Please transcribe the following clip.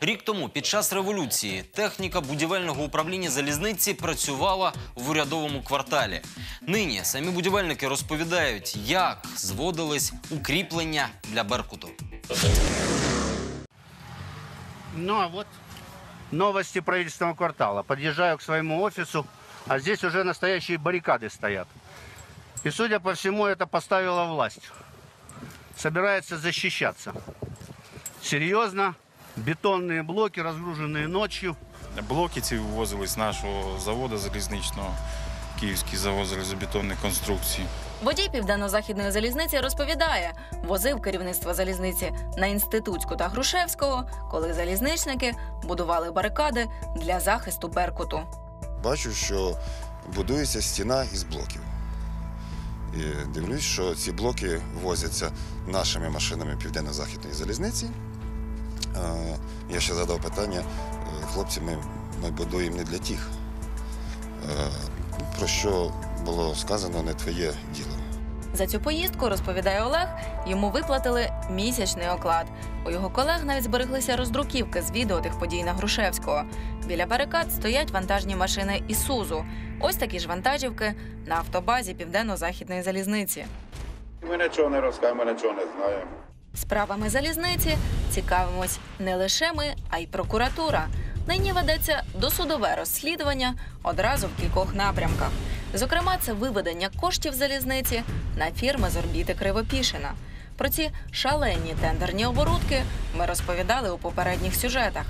Рік тому, під час революції, техніка будівельного управління залізниці працювала в урядовому кварталі. Нині самі будівельники розповідають, як зводились укріплення для Беркуту. Ну а вот новости правительственного квартала. Подъезжаю к своему офису, а здесь уже настоящие баррикады стоят. И, судя по всему, это поставила власть. Собирается защищаться. Серьезно, бетонные блоки, разгруженные ночью. Блоки ці вивозились з нашого заводу залізничного, Київський завод залізобетонних конструкцій. Водій південно-західної залізниці розповідає, возив керівництво залізниці на інститутську та Грушевського, коли залізничники будували барикади для захисту Беркуту. бачу, що будується стіна із блоків. І дивлюсь, що ці блоки возяться нашими машинами Південно-Західної залізниці. Я ще задав питання, е, хлопці, ми, ми будуємо не для тих. Е, Про що було сказано, не твоє діло. За цю поїздку, розповідає Олег, йому виплатили місячний оклад. У його колег навіть збереглися роздруківки з відео тих подій на Грушевського. Біля барикад стоять вантажні машини Ісузу. Ось такі ж вантажівки на автобазі Південно-Західної залізниці. Ми нічого не розкажемо, ми нічого не знаємо. Справами залізниці цікавимось не лише ми, а й прокуратура. Нині ведеться досудове розслідування одразу в кількох напрямках. Зокрема, це виведення коштів залізниці на фірми з орбіти Кривопішина. Про ці шалені тендерні оборудки ми розповідали у попередніх сюжетах.